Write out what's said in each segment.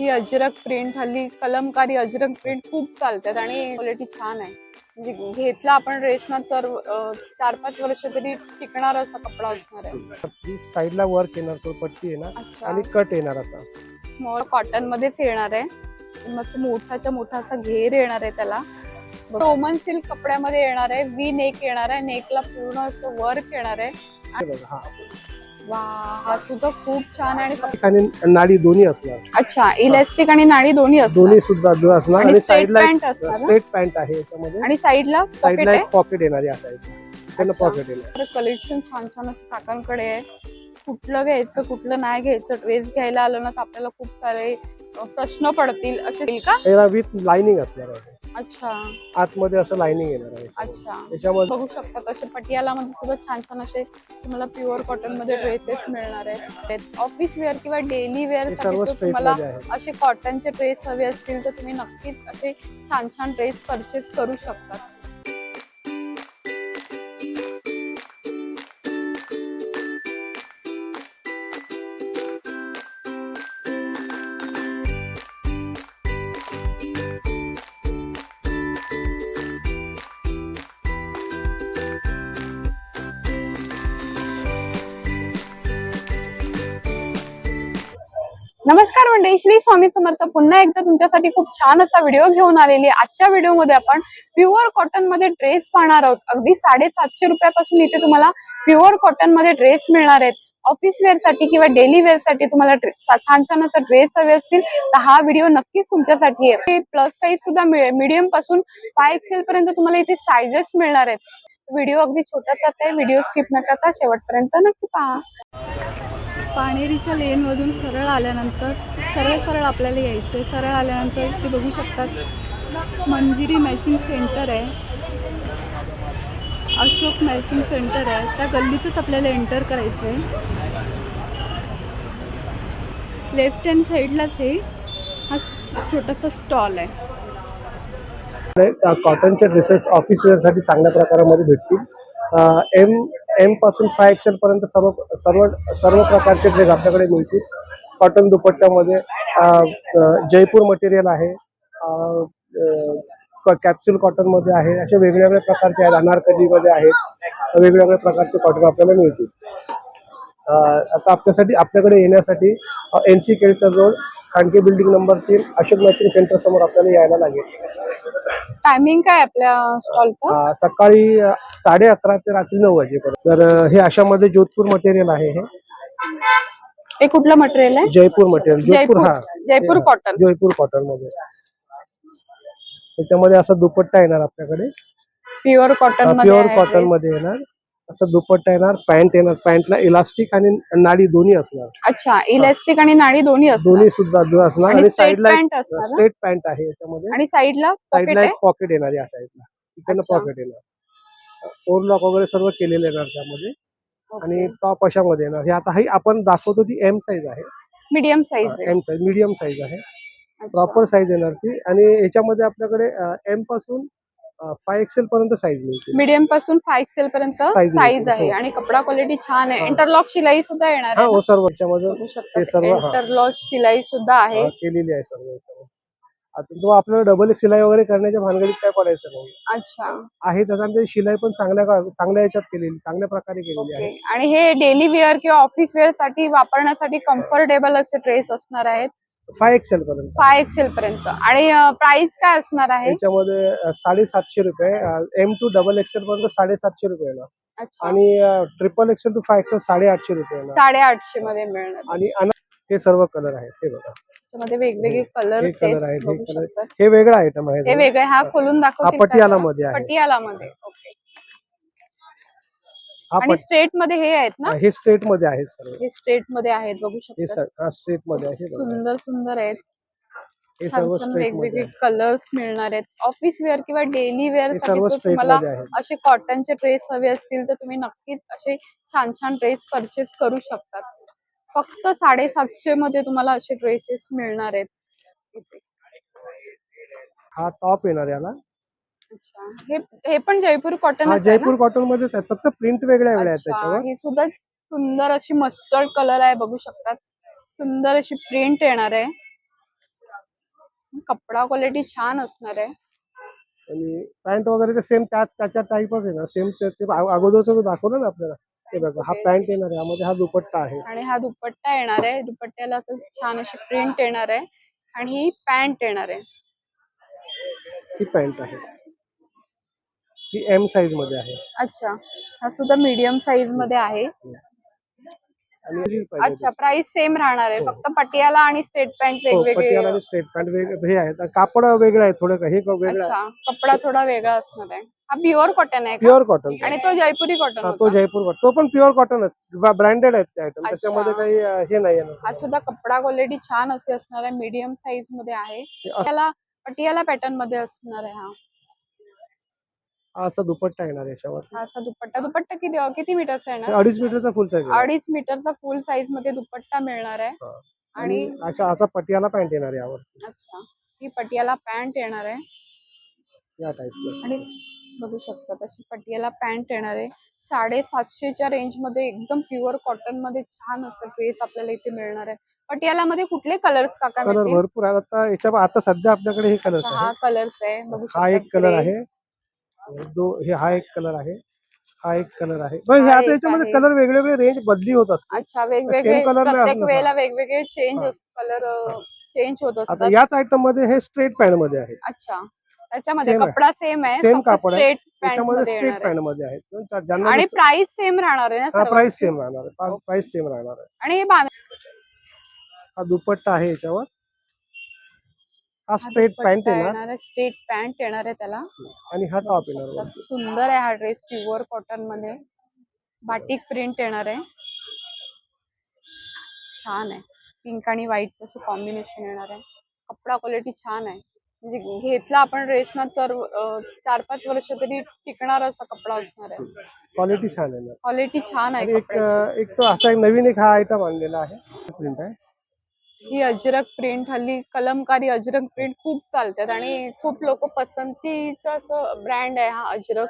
ही Ajrak print हल्ली Kalamkari Ajrak print खूप चालतात आणि क्वालिटी छान आहे. म्हणजे घेतला आपण ड्रेस ना तर चार पाच वर्ष तरी टिकणार असा कपडा असणार आहे. साईडला वर्क येणार तो पट्टी येणार आणि कट येणार असा. स्मॉल कॉटन मध्येच येणार आहे. मस्त मोठाच्या मोठा असा घेर येणार आहे त्याला. रोमन सिल्क कपड्यामध्ये येणार आहे वी नेक येणार आहे नेकला पूर्ण असं वर्क येणार आहे. वा हा सुद्धा खूप छान आणि आणि नाडी दोन्ही असणार. अच्छा इलास्टिक आणि नाडी दोन्ही असणार. दोन्ही सुद्धा असणार. आणि आणि straight साईडला pant असणार ना? स्ट्रेट पॅन्ट आहे याच्यामध्ये. आणि साईडला पॉकेट साईडला आहे एक पॉकेट येणार या साईडला तिकडनं अच्छा. पॉकेट येणार. कलेक्शन छान छान असं काकांकडे आहे. कुठलं घ्यायचं कुठलं नाही घ्यायचं ड्रेस घ्यायला आलं ना तर आपल्याला खूप सारे अ, प्रश्न पडतील असे येईल का? याला विथ लाइनिंग असणार आहे. अच्छा. आतमध्ये असं लाइनिंग येणार आहे. अच्छा. त्याच्यामध्ये बघू शकता असे पटियाला मध्ये सुद्धा छान छान असे तुम्हाला प्युअर कॉटनमध्ये ड्रेसेस मिळणार आहेत. ऑफिस वेअर किंवा डेली वेअरसाठी सर्व तुम्हाला मध्ये आहे. असे कॉटनचे ड्रेस हवे असतील तर तुम्ही नक्कीच असे छान छान ड्रेस परचेस करू शकता नमस्कार श्री स्वामी समर्थ पुन्हा एकदा तुमच्यासाठी खूप छान असा व्हिडिओ घेऊन आलेली आहे. आजच्या व्हिडिओमध्ये आपण प्युअर कॉटनमध्ये ड्रेस पाहणार आहोत. अगदी साडेसातशे रुपयापासून इथे तुम्हाला प्युअर कॉटनमध्ये ड्रेस मिळणार आहेत. ऑफिस वेअरसाठी किंवा डेली वेअरसाठी तुम्हाला छान छान असा ड्रेस हवे असतील तर हा व्हिडिओ नक्कीच तुमच्यासाठी आहे. प्लस साईज सुद्धा मीडियमपासून फाय एक्सेल पर्यंत तुम्हाला इथे सायझेस मिळणार आहेत. व्हिडिओ अगदी छोटाच आहे व्हिडिओ स्किप न करता शेवटपर्यंत नक्की पहा. पाणेरीच्या लेनमधून सरळ आल्यानंतर सरळ सरळ आपल्याला यायचं आहे. सरळ आल्यानंतर ते बघू शकतात मंजिरी मॅचिंग सेंटर आहे. अशोक मॅचिंग सेंटर आहे. त्या गल्लीतच आपल्याला एंटर करायचं आहे. लेफ्ट हँड साईडलाच आहे. हा छोटासा स्टॉल आहे. कॉटनच्या ड्रेसेस ऑफिस चांगल्या प्रकारामध्ये भेटतील. एम एमपासून फाय एक्सेल पर्यंत सर्व सर्व सर्व प्रकारचे ड्रेस आपल्याकडे मिळतील. कॉटन दुपट्ट्यामध्ये जयपूर मटेरियल आहे कॅप्सूल कॉटनमध्ये आहे असे वेगवेगळ्या प्रकारचे आहेत अनारकलीमध्ये आहेत वेगवेगळ्या प्रकारचे कॉटन आपल्याला मिळतील. आता आपल्यासाठी आपल्याकडे येण्यासाठी N C Kelkar road Khandke building number तीन अशोक मॅचिंग सेंटर समोर आपल्याला यायला लागेल. टायमिंग काय आपल्या स्टॉलचं सकाळी अ, साडे अकरा ते रात्री नऊ वाजेपर्यंत. तर अ, हे अशामध्ये जोधपूर मटेरियल आहे हे. ते कुठलं मटेरियल आहे? जयपूर मटेरियल जोधपूर जयपूर हा. जयपूर हा, कॉटन जयपूर कॉटनमध्ये. त्याच्यामध्ये असा दुपट्टा येणार आपल्याकडे. Pure cotton pure cotton. मध्ये येणार. असं दुपट्टा येणार पॅन्ट येणार पॅन्टला इलास्टिक आणि नाडी दोन्ही असणार. अच्छा इलास्टिक आणि नाडी दोन्ही असणार. दोन्ही सुद्धा दो असणार आणि साईडला pant असणार ना? स्ट्रेट पॅन्ट आहे याच्यामध्ये. आणि साईडला पॉकेट साईडला आहे एक पॉकेट येणार या साईडला अच्छा. पॉकेट येणार. ओव्हरलॉक वगैरे सर्व केलेले येणार त्यामध्ये. आणि टॉप अशामध्ये येणार. हे आता ही आपण दाखवतो ती एम साईज आहे. मीडियम साईज आहे. एम साईज मीडियम साईज आहे. अच्छा. प्रॉपर साईज येणार ती. आणि याच्यामध्ये आपल्याकडे एमपासून फाय एक्सेल पर्यंत साईज मिळते. मीडियमपासून फाय एक्सेल पर्यंत साईज मिळते, आहे हो. आणि कपडा क्वालिटी छान आहे. हा. इंटरलॉक शिलाई सुद्धा येणार हा आहे हो? सर्व सर्व, हा. इंटरलॉक शिलाई सुद्धा आहे. केलेली आहे सर्व तो आपल्याला डबल सिलाई वगैरे करण्याच्या भानगडीत काय पडायचं नाही. अच्छा. आहे त्याच्यामध्ये शिलाई पण चांगल्या चांगल्या याच्यात केलेली चांगल्या प्रकारे केलेली आहे. आणि हे डेली वेअर किंवा ऑफिस वेअरसाठी वापरण्यासाठी कम्फर्टेबल असे ड्रेस असणार आहेत. फाय एक्सेल पर्यंत. फाय एक्सेल पर्यंत. आणि प्राइस काय असणार आहे? याच्यामध्ये अ, साडेसातशे रुपये एम टू डबल एक्सेल पर्यंत साडेसातशे रुपये आणि triple XL to five XL साडेआठशे रुपये साडेआठशे मध्ये मिळणार. आणि हे सर्व कलर आहेत हे बघा. त्याच्यामध्ये वेगवेगळे कलर आहेत, हे वेगळं आयटम आहे हे वेगळे हा खोलून हा दाखवतील पटियाला? मध्ये पटियाला मध्ये ओके. आणि पट स्ट्रेटमध्ये हे आहेत ना? हे स्ट्रेटमध्ये आहेत सर्व. हे स्ट्रेटमध्ये आहेत बघू शकता. स- स्ट्रेटमध्ये. सुंदर सुंदर आहेत. हे वेगवेगळे. कलर्स मिळणार आहेत. ऑफिस वेअर किंवा डेली वेअर तुम्हाला असे कॉटनचे ड्रेस हवे असतील तर तुम्ही नक्कीच असे छान छान ड्रेस परचेस करू शकतात. फक्त साडेसातशे मध्ये तुम्हाला असे ड्रेसेस मिळणार आहेत. हा टॉप येणार याला. हे हे पण जयपूर कॉटन हा जयपूर कॉटन मध्येच आहे फक्त प्रिंट वेगळ्या वेगळ्या आहेत त्याच्यावर. ही सुद्धा सुंदर अशी मस्टर्ड कलर आहे बघू शकतात. सुंदर अशी प्रिंट येणार आहे. कपडा क्वालिटी छान असणार आहे. आणि पॅन्ट वगैरे ते सेम त्या त्याच्या टाईपच आहे ना. सेम ते ते अगो- अगोदरचं दाखवलं ना आपल्याला ते बघा. हा. पॅन्ट येणार आहे. यामध्ये हा दुपट्टा आहे. आणि हा दुपट्टा येणार आहे. दुपट्ट्याला छान अशी प्रिंट येणार आहे. आणि ही पॅन्ट येणार आहे. ही पॅन्ट आहे. ही एम साईजमध्ये आहे. अच्छा. हा सुद्धा मीडियम साईजमध्ये आहे. आणि अच्छा प्राइस सेम राहणार आहे. हो. फक्त पटियाला आणि स्टेट पॅन्ट हो, वेगवेगळे. आणि स्ट्रेट पॅन्ट वेगळे हे आहे कापड वेगळं आहे थोडं हे वेगळं आहे? अच्छा कपडा थोडा वेगळा असणार आहे. हा प्युअर कॉटन आहे का? प्युअर कॉटन आणि तो जयपुरी कॉटन तो जयपूर cotton. तो पण प्युअर कॉटन ब्रँडेड आहेत ते आयटम अच्छा. त्याच्यामध्ये काही अं, हे नाही हा सुद्धा कपडा क्वालिटी छान असे असणार आहे. मीडियम साईजमध्ये आहे. त्याला पटियाला पॅटर्नमध्ये असणार आहे हा. हा असा दुपट्टा येणार याच्यावर हा असा दुपट्टा. दुपट्टा किती किती मीटरचा येणार? अडीच मीटरचा फुल साईज अडीच मीटरचा फुल साईजमध्ये दुपट्टा मिळणार आहे. आणि अशा असा पटियाला पॅन्ट येणार यावर अच्छा. ही पटियाला पॅन्ट येणार आहे. या टाईपचं आणि बघू शकता तशी पटियाला पॅन्ट येणार आहे. साडेसातशेच्या रेंजमध्ये एकदम प्युअर कॉटनमध्ये छान असं ड्रेस आपल्याला इथे मिळणार आहे. पटियाला मध्ये कुठले कलर्स काका कलर भरपूर आहेत. आता याच्या आता सध्या आपल्याकडे हे कलर्स अच्छा, हा कलर्स आहे. बघू हा एक कलर. आहे. दो हे हा एक कलर आहे हा एक कलर आहे पण हे आता एक याच्यामध्ये आहे. कलर वेगवेगळे रेंज बदली होत असते अच्छा वेगवेगळे Same color नाही प्रत्येक असणार. वेळेला वेगवेगळे चेंज हा. कलर चेंज होत आता असतात याच आयटममध्ये हे स्ट्रेट पॅन्टमध्ये आहे अच्छा त्याच्यामध्ये Same आहे. कपडा सेम आहे Same कापड आहे. स्ट्रेट पॅन्ट त्याच्यामध्ये मध्ये स्ट्रेट येणार आहे. पॅन्टमध्ये आहे तर त्या- ज्यांना आणि प्राइस सेम राहणार आहे ना हा प्राइस? सेम राहणार आहे प्राइस सेम राहणार आहे आणि हे बांध- हा दुपट्टा आहे याच्यावर हा स्ट्रेट पॅन्ट येणार. आहे स्ट्रेट पॅन्ट येणार आहे त्याला. आणि हा टॉप येणार. सुंदर आहे हा ड्रेस प्युअर कॉटनमध्ये. बाटिक प्रिंट येणार आहे. छान आहे. पिंक आणि व्हाईट असं कॉम्बिनेशन येणार आहे. कपडा क्वालिटी छान आहे. म्हणजे घेतला आपण ड्रेस ना तर चार पाच वर्ष तरी टिकणार असा कपडा असणार आहे. क्वालिटी छान आहे क्वालिटी छान आहे एक एक तो असा एक नवीन एक हा आयटम आणलेला आहे. प्रिंट आहे. ही अजरक प्रिंट हल्ली कलमकारी अजरक प्रिंट खूप चालतात आणि खूप लोक पसंतीचं असं ब्रँड आहे हा अजरक.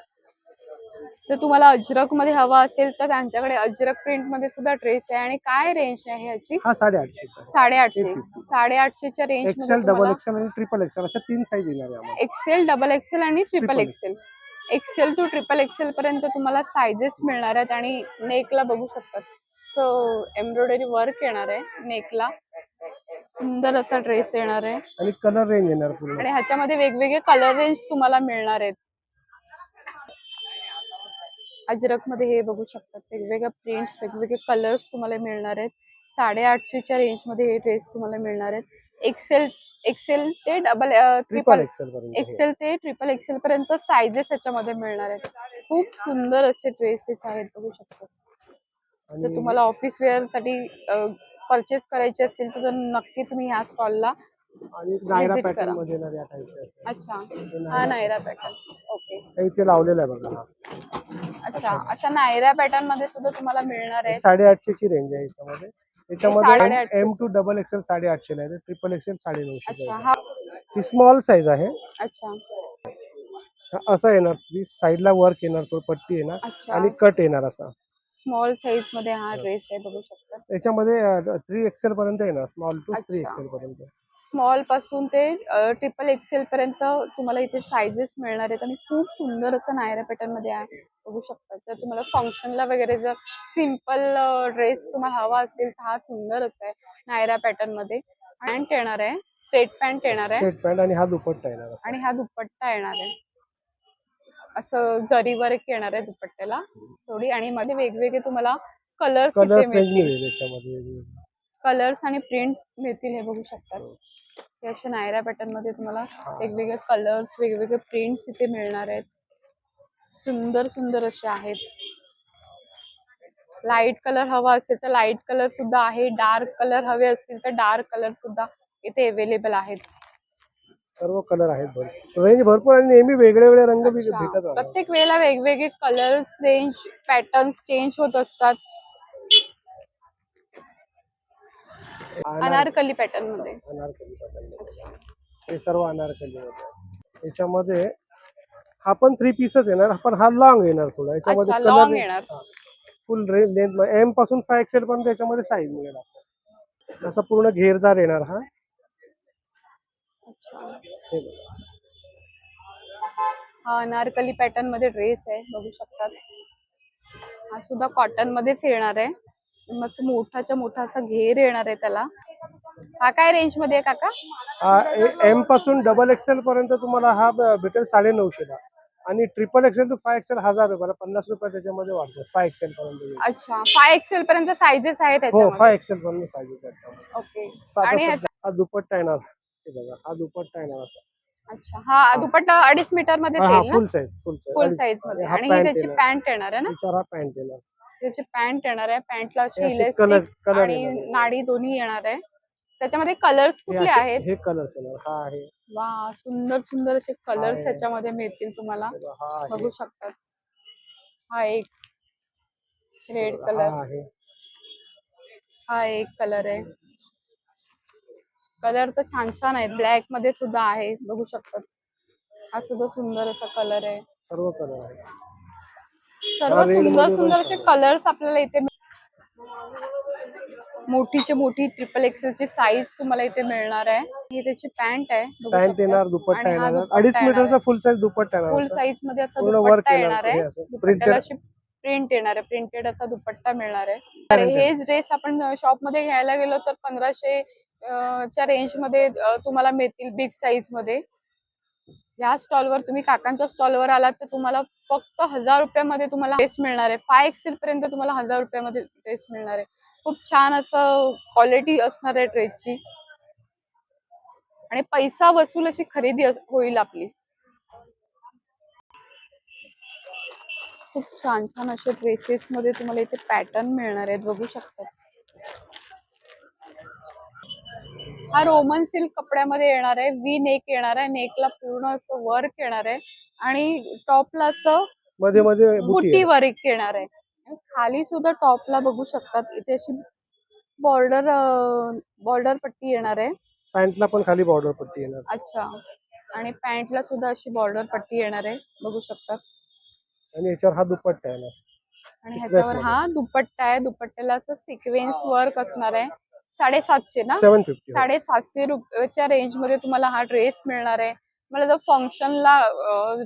तर तुम्हाला अजरकमध्ये हवा असेल तर त्यांच्याकडे अजरक प्रिंटमध्ये सुद्धा ड्रेस आहे. आणि काय रेंज आहे ह्याची? हा साडेआठशे साडेआठशे. 850. साडेआठशेच्या रेंज एक्सेल डबल एक्सेल आणि ट्रिपल एक्सेल अशा तीन साईज येणार आहे आम्हाला. एक्सेल डबल एक्सेल आणि triple Triple XL XL to triple XL पर्यंत तुम्हाला सायझेस मिळणार आहेत आणि नेकला बघू शकतात. सो एम्ब्रॉयडरी वर्क येणार आहे नेकला सुंदर असा ड्रेस येणार आहे. आणि कलर रेंज येणार पूर्ण. आणि ह्याच्यामध्ये वेगवेगळे कलर रेंज तुम्हाला मिळणार आहेत. अजरकमध्ये हे बघू शकतात वेगवेगळे प्रिंट्स वेगवेगळे कलर्स तुम्हाला मिळणार आहेत. साडेआठशेच्या रेंजमध्ये हे ड्रेस तुम्हाला मिळणार आहेत. एक्सेल एक्सेल ते डबल ट्रिपल एक्सेल ते ट्रिपल एक्सेल पर्यंत सायझेस याच्यामध्ये मिळणार आहेत. खूप सुंदर असे ड्रेसेस आहेत बघू शकता. जर तुम्हाला ऑफिस वेअरसाठी परचेस करायचे असेल तर नक्की तुम्ही ह्या स्टॉलला आणि नायरा पॅटर्न. मध्ये टाईपचे अच्छा. नायरा हा नायरा पॅटर्न ओके इथे लावलेलं आहे बघा. अच्छा. अशा नायरा पॅटर्नमध्ये सुद्धा तुम्हाला मिळणार आहे साडेआठशे ची रेंज आहे याच्यामध्ये. याच्यामध्ये साडेआठशे एम टू डबल एक्सेल साडेआठशे ला आहे. ट्रिपल एक्सेल साडे नऊशे अच्छा हा. स्मॉल साईज आहे. अच्छा. असा येणार. साईडला वर्क येणार थोडं पट्टी येणार. आणि कट येणार असा. स्मॉल साईजमध्ये हा ड्रेस आहे बघू शकता. याच्यामध्ये थ्री एक्सेल पर्यंत येणार स्मॉल टू थ्री अच्छा. एक्सेल पर्यंत. स्मॉलपासून ते ट्रिपल एक्सेल पर्यंत तुम्हाला इथे सायझेस मिळणार आहेत आणि खूप सुंदर असं नायरा पॅटर्नमध्ये आहे. बघू शकता. जर तुम्हाला फंक्शनला वगैरे जर सिंपल ड्रेस तुम्हाला हवा असेल तर हा सुंदर असा आहे नायरा पॅटर्नमध्ये. पॅन्ट येणार आहे. स्ट्रेट पॅन्ट येणार आहे. स्ट्रेट पॅन्ट आणि हा दुपट्टा येणार. आणि हा दुपट्टा येणार आहे. असं जरी वर्क येणार आहे दुपट्ट्याला थोडी आणि मध्ये वेगवेगळे तुम्हाला कलर्स इथे कलर्स मिळतील. कलर्स आणि प्रिंट मिळतील हे बघू शकतात. हे अशा नायरा पॅटर्नमध्ये तुम्हाला वेगवेगळे कलर्स वेगवेगळे प्रिंट्स इथे मिळणार आहेत. सुंदर सुंदर असे आहेत. लाइट कलर हवा असेल तर लाइट कलर सुद्धा आहे. डार्क कलर हवे असतील तर डार्क कलर सुद्धा इथे अवेलेबल आहेत. सर्व कलर आहेत भरपूर रेंज भरपूर आणि नेहमी वेगळे वेगळे रंग. भेटत. प्रत्येक वेळेला वेगवेगळे कलर्स रेंज पॅटर्न्स चेंज होत असतात अनार- अनारकली पॅटर्नमध्ये अनारकली pattern. अच्छा हे सर्व अनारकली मध्ये आहे. याच्यामध्ये हा पण थ्री पीसच येणार पण हा लॉंग येणार थोडा अच्छा लॉंग येणार फुल लेंथ एमपासून फाय एक्सेल पर्यंत याच्यामध्ये साईज मिळेल आपल्याला. असा पूर्ण घेरदार येणार हा हे हा अनारकली पॅटर्नमध्ये ड्रेस आहे बघू शकतात. हा सुद्धा कॉटन मध्येच येणार आहे. मस्त मोठाच्या मोठा असा घेर येणार आहे त्याला. हा काय रेंजमध्ये आहे काका? एमपासून डबल एक्सेल पर्यंत तुम्हाला हा भेटेल साडे नऊशेला आणि triple XL to five XL हजार रुपयाला पन्नास रुपये त्याच्यामध्ये वाढतो फाय एक्सेल पर्यंत. अच्छा फाय एक्सेल पर्यंत साईजेस आहेत हो फाय एक्सेल पर्यंत साईजेस आहेत ओके आणि हा दुपट्टा येणार. हे बघा हा दुपट्टा येणार असा. अच्छा हा दुपट्टा अडीच मीटरमध्ये हा फुल साईज फुल फुल साईजमध्ये. आणि ही त्याची. पॅन्ट येणार आहे ना? हा पॅन्ट येणार. त्याची पॅन्ट येणार आहे. पॅन्टला अशी इलेस्टिक आणि नाडी दोन्ही येणार आहे. त्याच्यामध्ये कलर्स कुठले आहेत? हे कलर्स येणार. हा आहे. वा सुंदर सुंदर असे कलर्स आहे. त्याच्यामध्ये मिळतील तुम्हाला. बघा, शकतात. हा एक रेड हा कलर आहे. हा एक कलर आहे. कलर तर छान छान आहेत. ब्लॅकमध्ये सुद्धा आहे बघू शकतात. हा सुद्धा सुंदर असा कलर आहे. सर्व कलर आहे सर्व सुंदर सुंदर असे. कलर्स आपल्याला इथे मोठीचे मोठी ट्रिपल एक्सेल ची साईज तुम्हाला इथे मिळणार आहे. ही त्याची पॅन्ट आहे पॅन्ट. येणार दुपट्टा येणार. अडीच मीटरचा फुल साईज दुपट्टा येणार फुल. साईजमध्ये असा दुपट्टा येणार आहे. दुपट्ट्याला. अशी प्रिंट येणार आहे. प्रिंटेड असा दुपट्टा मिळणार आहे. हेच ड्रेस आपण शॉपमध्ये घ्यायला गेलो तर पंधराशे च्या रेंजमध्ये तुम्हाला मिळतील बिग साईजमध्ये. या स्टॉलवर तुम्ही काकांच्या स्टॉलवर आलात तर तुम्हाला फक्त हजार रुपयामध्ये तुम्हाला ड्रेस मिळणार आहे. फाय एक्सेल पर्यंत तुम्हाला हजार रुपयामध्ये ड्रेस मिळणार आहे. खूप छान असं क्वालिटी असणार आहे ड्रेसची आणि पैसा वसूल अशी खरेदी होईल आपली. खूप छान छान असे ड्रेसेस मध्ये तुम्हाला इथे पॅटर्न मिळणार आहेत. बघू शकता. हा रोमन सिल्क कपड्यामध्ये येणार आहे. वी नेक येणार आहे. नेकला पूर्ण असं वर्क येणार आहे. आणि टॉपला असं मध्ये मध्ये बुटी आहे. वर्क येणार आहे. आणि खाली सुद्धा टॉपला बघू शकतात. इथे अशी बॉर्डर बॉर्डर पट्टी येणार आहे. पॅन्टला पण खाली बॉर्डर पट्टी येणार. अच्छा. आणि पॅन्टला सुद्धा अशी बॉर्डर पट्टी येणार आहे. बघू शकतात आणि याच्यावर हा दुपट्टा येणार. आणि ह्याच्यावर. हा दुपट्टा आहे. दुपट्ट्याला असं सिक्वेन्स वर्क असणार आहे. साडेसातशे ना? सेवन फिफ्टी साडेसातशे रुपयाच्या रेंजमध्ये तुम्हाला हा ड्रेस मिळणार आहे. मला जर फंक्शनला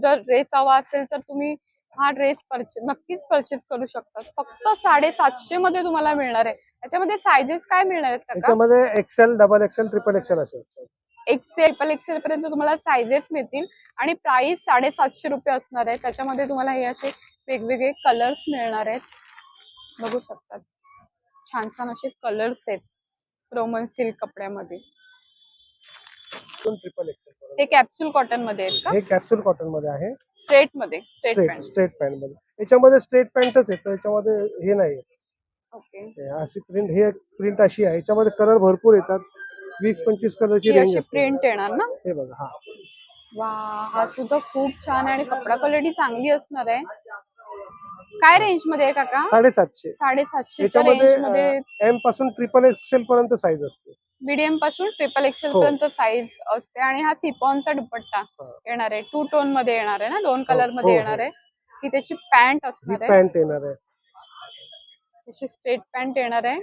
जर ड्रेस हवा असेल तर तुम्ही हा ड्रेस परचेस नक्कीच परचेस करू शकता. फक्त साडेसातशे मध्ये तुम्हाला मिळणार आहे. त्याच्यामध्ये सायझेस काय मिळणार आहेत त्याच्यामध्ये XL double XL triple XL असे असतात. एक्सेल ट्रिपल एक्सेल पर्यंत तुम्हाला सायझेस मिळतील आणि प्राइस साडेसातशे रुपये असणार आहे. त्याच्यामध्ये तुम्हाला हे असे वेगवेगळे कलर्स मिळणार आहेत. बघू शकतात छान छान असे कलर्स आहेत. रोमन सिल्क कपड्यामध्ये ट्रिपल एक्सेल ते कॅप्सूल कॉटनमध्ये आहेत का? हे कॅप्सूल कॉटनमध्ये आहे. स्ट्रेटमध्ये स्ट्रेट स्ट्रेट पॅन्ट स्ट्रेट पॅन्टमध्ये याच्यामध्ये स्ट्रेट पॅन्टच आहे याच्यामध्ये हे नाही ओके हे अशी प्रिंट हे प्रिंट अशी आहे. याच्यामध्ये कलर भरपूर येतात. वीस पंचवीस कलरची ही रेंज अशी असते. प्रिंट येणार ना? हे बघा हा. वा हा सुद्धा खूप छान आहे आणि कपडा क्वालिटी चांगली असणार आहे. काय रेंजमध्ये आहे काका? साडेसातशे. साडेसातशेच्या रेंजमध्ये एमपासून ट्रिपल एक्सेल पर्यंत साईज असते. मीडियमपासून ट्रिपल एक्सेल हो. पर्यंत साईज असते. आणि हा सिपॉनचा दुपट्टा हा. येणार आहे. टू टोनमध्ये येणार आहे ना? दोन हो, कलरमध्ये हो, येणार हो. आहे. ही त्याची पॅन्ट ही असणार आहे. पॅन्ट येणार आहे. त्याची स्ट्रेट पॅन्ट येणार आहे.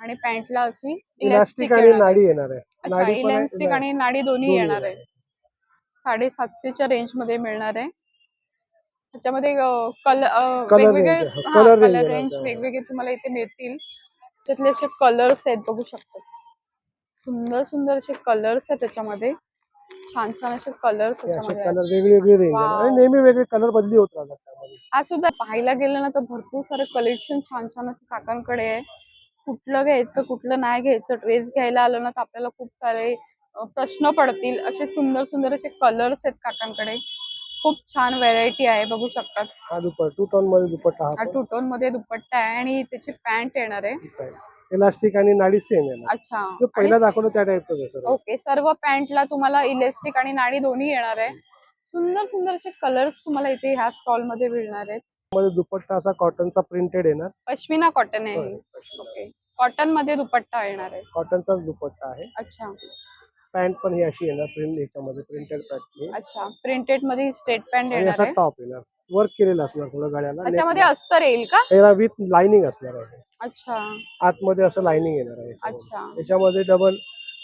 आणि पॅन्टला अशी इलास्टिक आणि येणार आहे. नाडी येणार आहे. अच्छा पण आहे, इलास्टिक आणि नाडी दोन्ही येणार आहे. साडेसातशेच्या रेंजमध्ये मिळणार आहे. त्याच्यामध्ये कलर वेगवेगळे range आहे. Color range colour range. वेगवेगळे तुम्हाला इथे मिळतील त्याच्यातले असे कलर्स आहेत बघू शकता सुंदर सुंदर असे कलर्स आहेत त्याच्यामध्ये छान छान असे कलर्स त्याच्यामध्ये आहेत. कलर वेगळी वेगळी रेंज Wow. आणि नेहमी वेगळे कलर बदली होत राहतात त्यामध्ये आज सुद्धा पाहायला गेलं ना तर भरपूर सारे कलेक्शन छान छान असं काकांकडे आहे कुठलं घ्यायचं कुठलं नाही घ्यायचं ड्रेस घ्यायला आलं ना तर आपल्याला खूप सारे अं, प्रश्न पडतील असे सुंदर सुंदर असे कलर्स आहेत काकांकडे खूप छान व्हरायटी आहे बघू शकतात. हा दुपट्टा टू टोनमध्ये दुपट्टा हा टू टोनमध्ये दुपट्टा आहे आणि त्याची पॅन्ट येणार आहे. इलास्टिक आणि नाडी सेम येणार. अच्छा. जो पहिला दाखवलं त्या आहे सर ओके सर्व पॅन्टला तुम्हाला इलेस्टिक आणि नाडी दोन्ही येणार आहे. सुंदर सुंदर असे कलर्स तुम्हाला इथे ह्या स्टॉलमध्ये मिळणार आहेत. मध्ये दुपट्टा असा कॉटनचा प्रिंटेड येणार. पश्मिना कॉटन आहे. ओके कॉटनमध्ये दुपट्टा येणार आहे. कॉटनचाच दुपट्टा आहे. अच्छा. पॅन्ट पण ही अशी येणार प्रिंट ह्याच्यामध्ये प्रिंटेड पॅन्ट अच्छा प्रिंटेडमध्ये स्ट्रेट पॅन्ट येणार असा टॉप येणार. वर्क केलेलं असणार थोडं गळ्याला. त्याच्यामध्ये अस्तर येईल का? याला विथ लाइनिंग असणार आहे. अच्छा. आतमध्ये असं लाइनिंग येणार आहे. अच्छा. याच्यामध्ये double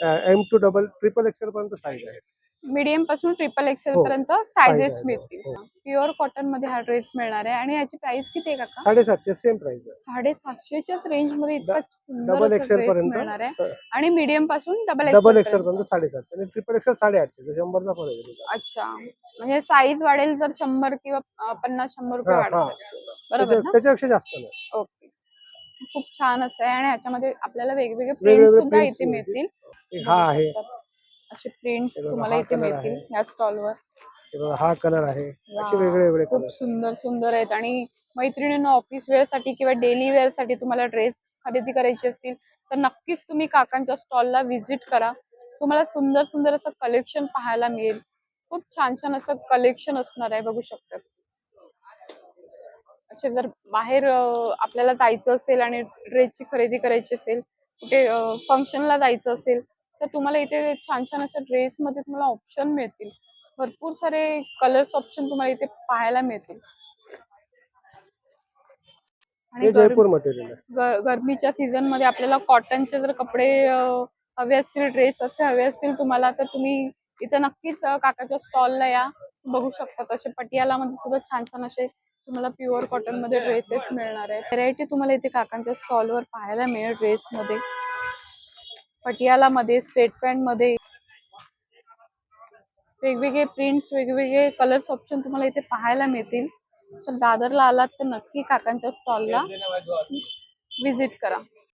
M to double triple XL पर्यंत साईज आहे. मीडियमपासून ट्रिपल एक्सेल हो. पर्यंत सायझेस आहे. मिळतील. हो. प्युअर कॉटनमध्ये हा ड्रेस मिळणार आहे. आणि याची प्राइस किती आहे काका? साडेसातशे सेम प्राइस आहे. साडेसातशेच्याच रेंजमध्ये इतका सुंदर डबल असा एक्सेल ड्रेस मिळणार आहे. पर्यंत आणि मीडियमपासून डबल डबल एक्सेल पर्यंत. साडेसात आणि ट्रिपल एक्सेल साडेआठशे शंभरचा फरक आहे त्याचा. अच्छा. म्हणजे साईज वाढेल जर शंभर किंवा अं, पन्नास शंभर रुपये हा, हा. बरोबर त्याच्या- ना? त्याच्यापेक्षा जास्त नाही. ओके. खूप छान असं आहे. आणि ह्याच्यामध्ये आपल्याला वेगवेगळे प्रिंट वेगवेगळे सुद्धा prints इथे मिळतील. मिळतील. एक हा आहे. असे प्रिंट्स हे बघा, तुम्हाला हा इथे color मिळतील आहे. या स्टॉलवर हे बघा, हा कलर आहे. असे. वेगळे वेगळे खूप कलर सुंदर सुंदर आहेत. आणि मैत्रिणींना ऑफिस वेअरसाठी किंवा डेली वेअरसाठी तुम्हाला ड्रेस खरेदी करायची असतील तर नक्कीच तुम्ही काकांच्या स्टॉलला व्हिजिट करा. तुम्हाला सुंदर सुंदर असं कलेक्शन पाहायला मिळेल. खूप छान छान असं कलेक्शन असणार आहे बघू शकतात असे जर बाहेर अं, आपल्याला जायचं असेल आणि ड्रेसची खरेदी करायची असेल कुठे फंक्शनला जायचं असेल तर तुम्हाला इथे छान छान अशा ड्रेस मध्ये तुम्हाला ऑप्शन मिळतील. भरपूर सारे कलर्स ऑप्शन तुम्हाला इथे पाहायला मिळतील. आणि हे गरम- जयपूर मटेरियल आहे. ग- गरमीच्या सीझनमध्ये आपल्याला कॉटनचे जर कपडे हवे असतील ड्रेस असे हवे असतील तुम्हाला तर तुम्ही इथे नक्कीच काकाच्या स्टॉलला या. बघू शकता तसे पटियाला मध्ये सुद्धा छान छान असे तुम्हाला प्युअर कॉटनमध्ये ड्रेसेस मिळणार आहेत. व्हेरायटी तुम्हाला इथे काकांच्या स्टॉलवर पाहायला मिळेल ड्रेस मध्ये पटियाला मध्ये स्ट्रेट पॅन्टमध्ये वेगवेगळे प्रिंट्स वेगवेगळे कलर्स ऑप्शन तुम्हाला इथे पाहायला मिळतील. तर दादरला आलात तर नक्की काकांच्या स्टॉलला व्हिजिट करा.